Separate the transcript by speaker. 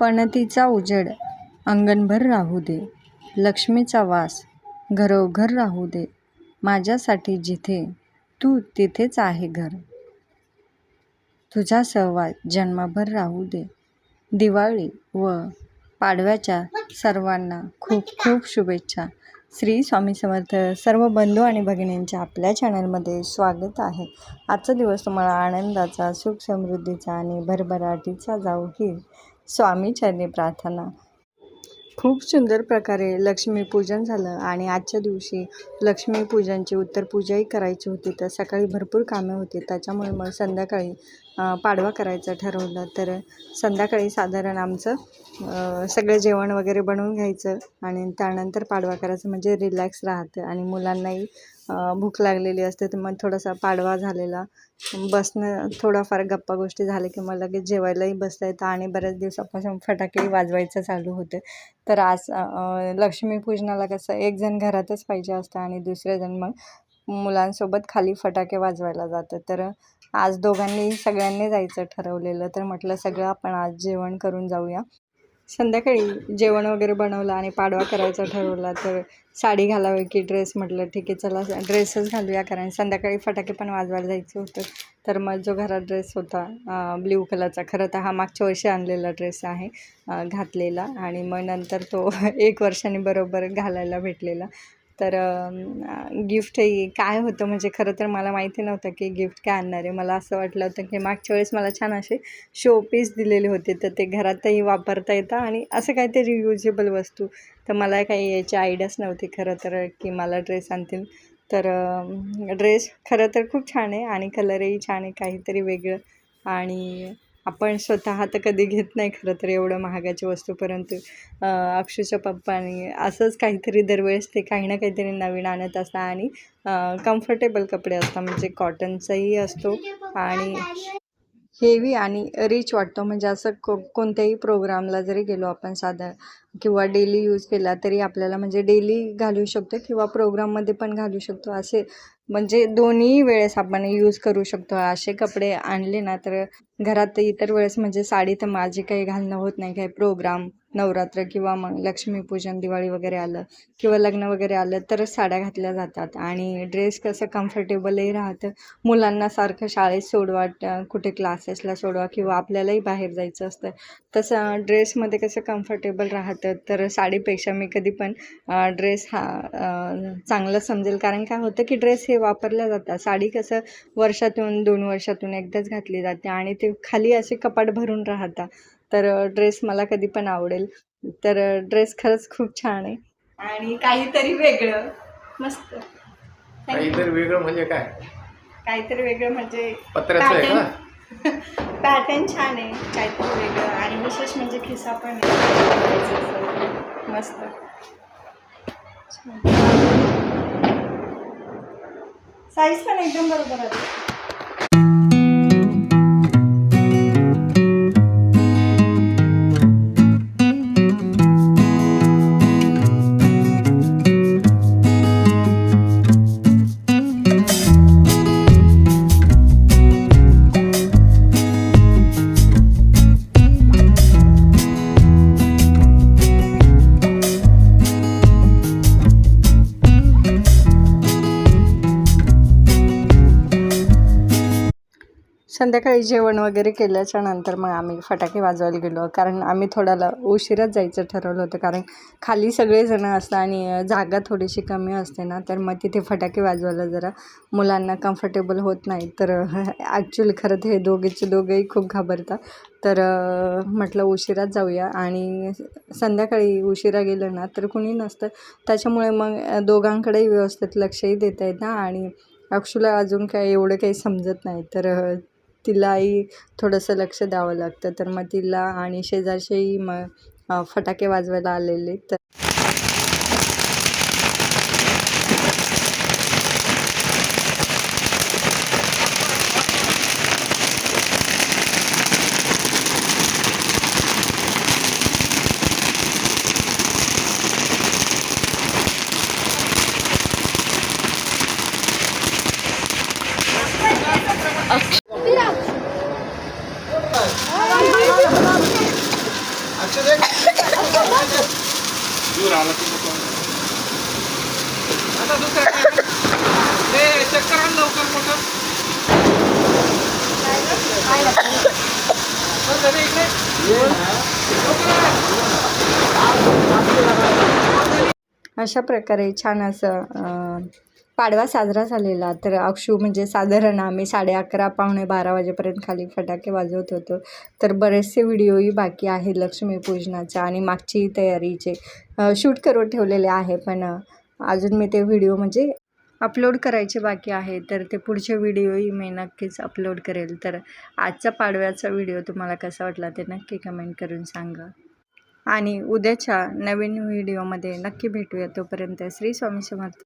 Speaker 1: पणतीचा उजेड. अंगणभर राहू दे. लक्ष्मीचा वास. घरोघर राहू दे. माझ्यासाठी जिथे तू तिथेच आहे घर. तुझा सहवास जन्मभर राहू दे. दिवाळी व पाडव्याच्या सर्वांना खूप खूप शुभेच्छा. श्री स्वामी समर्थ सर्व बंधू आणि भगिनींच्या आपल्या चॅनलमध्ये स्वागत आहे. आजचा दिवस तुम्हाला आनंदाचा सुख समृद्धीचा आणि भरभराटीचा जाऊ ही स्वामीचरणी प्रार्थना. खूप सुंदर प्रकारे लक्ष्मीपूजन झालं आणि आजच्या दिवशी लक्ष्मीपूजनची उत्तर पूजाही करायची होती. तर सकाळी भरपूर कामे होती. त्याच्यामुळे मग संध्याकाळी पाडवा करायचं ठरवलं तर संध्याकाळी साधारण आमचं सगळं जेवण वगैरे बनवून घ्यायचं आणि त्यानंतर पाडवा करायचं म्हणजे रिलॅक्स राहतं आणि मुलांनाही भूक लागलेली असते तर मग थोडासा पाडवा झालेला. बसणं थोडाफार गप्पा गोष्टी झाल्या की मग लगेच जेवायलाही बसता येतं आणि बऱ्याच दिवसापासून फटाकेही वाजवायचं चालू होतं. तर आज लक्ष्मीपूजनाला कसं एक जण घरातच पाहिजे असतं आणि दुसरे जण मग मुलांसोबत खाली फटाके वाजवायला जातं तर आज दोघांनी सगळ्यांनी जायचं ठरवलेलं तर म्हटलं सगळं आपण आज जेवण करून जाऊया. संध्याकाळी जेवण वगैरे बनवलं आणि पाडवा करायचा ठरवला तर साडी घालावी की ड्रेस म्हटलं ठीक आहे चला ड्रेसच घालूया. कारण संध्याकाळी फटाके पण वाजवायला जायचं होतं. तर मग जो घरात ड्रेस होता ब्ल्यू कलरचा खरं तर हा मागच्या वर्षी आणलेला ड्रेस आहे घातलेला. आणि मग नंतर तो एक वर्षाने बरोबर घालायला भेटलेला. तर गिफ्टही काय होतं? म्हणजे खरं तर मला माहिती नव्हतं की गिफ्ट काय आणणार आहे. मला असं वाटलं होतं की मागच्या वेळेस मला छान असे शोपीस दिलेले होते. तर ते घरातही वापरता येतं आणि असं काहीतरी युजेबल वस्तू. तर मला काही याची आयडियाच नव्हती खरं तर की मला ड्रेस आणतील. तर ड्रेस खरं तर खूप छान आहे आणि कलरही छान आहे काहीतरी वेगळं. आणि आपण स्वतः तर कधी घेत नाही खरं तर एवढं महागाची वस्तू परंतु अक्षूच्या पप्पानी असंच काहीतरी दरवेळेस ते काही ना काहीतरी नवीन आणत असतात आणि कम्फर्टेबल कपडे असतात. म्हणजे कॉटनचाही असतो आणि हेवी आणि रिच वाटतो. म्हणजे असं को कोणत्याही प्रोग्रामला जरी गेलो आपण साधा किंवा डेली यूज केला तरी आपल्याला म्हणजे डेली घालू शकतो किंवा प्रोग्राममध्ये पण घालू शकतो. असे म्हणजे दोन्ही वेळेस आपण यूज करू शकतो. असे कपडे आणले ना तर घरात इतर वेळेस म्हणजे साडी तर माझी काही घालणं होत नाही काही प्रोग्राम नवरात्र किंवा मग लक्ष्मीपूजन दिवाळी वगैरे आलं किंवा लग्न वगैरे आलं तरच साड्या घातल्या जातात. आणि ड्रेस कसं कम्फर्टेबलही राहतं. मुलांना सारखं शाळेत सोडवा कुठे क्लासेसला सोडवा किंवा आपल्यालाही बाहेर जायचं असतं. तसं ड्रेसमध्ये कसं कम्फर्टेबल राहतं तर साडीपेक्षा मी कधी पण ड्रेस हा चांगलं समजेल. कारण काय होतं की ड्रेस हे वापरल्या जातात. साडी कसं वर्षातून दोन वर्षातून एकदाच घातली जाते आणि ते खाली असे कपाट भरून राहतात. तर ड्रेस मला कधी पण आवडेल. तर ड्रेस खरंच खूप छान आहे. आणि काहीतरी वेगळं. मस्त.
Speaker 2: काहीतरी वेगळं म्हणजे काय?
Speaker 1: काहीतरी वेगळं म्हणजे
Speaker 2: पत्र्याचं आहे का
Speaker 1: पॅटर्न छान आहे. काहीतरी वेगळं. आणि विशेष म्हणजे खिसा पण आहे. मस्त. साईज पण एकदम बरोबर आहे. संध्याकाळी जेवण वगैरे केल्याच्यानंतर मग आम्ही फटाके वाजवायला गेलो. कारण आम्ही थोड्याला उशिराच जायचं ठरवलं होतं. कारण खाली सगळेजणं असतात आणि जागा थोडीशी कमी असते ना तर मग तिथे फटाके वाजवायला जरा मुलांना कम्फर्टेबल होत नाही. तर ॲक्च्युली खरं तर हे दोघेचे दोघेही खूप घाबरतात. तर म्हटलं उशिराच जाऊया. आणि संध्याकाळी उशिरा गेलं ना तर कुणी नसतं. त्याच्यामुळे मग दोघांकडेही व्यवस्थित लक्षही देता येतं आणि अक्षूला अजून काय एवढं काही समजत नाही. तर तिलाही थोडंसं लक्ष द्यावं लागतं. तर मग तिला आणि शेजारचेही मग फटाके वाजवायला आलेले तर
Speaker 3: दूर आला की नको. आता दुसरा काय आहे? ए, चक्कर आण लवकर मोठं बरं, दादा, इकडे. लवकर आण.
Speaker 1: अशा प्रकारे छान असं अं, पाडवा साजरा झालेला. तर अक्षू म्हणजे साधारण आम्ही साडे अकरा पावणे बारा वाजेपर्यंत खाली फटाके वाजवत होतो. तर बरेचसे व्हिडिओही बाकी आहे लक्ष्मीपूजनाचे आणि मागची तयारीचे. शूट करून ठेवलेले आहे पण अजून मी ते व्हिडिओ म्हणजे अपलोड करायचे बाकी आहे. तर ते पुढचे व्हिडिओही मी नक्कीच अपलोड करेल. तर आजचा पाडव्याचा व्हिडिओ तुम्हाला कसा वाटला ते नक्की कमेंट करून सांगा. आणि उद्याच्या नवीन व्हिडिओमध्ये नक्की भेटूया. तोपर्यंत श्री स्वामी समर्थ.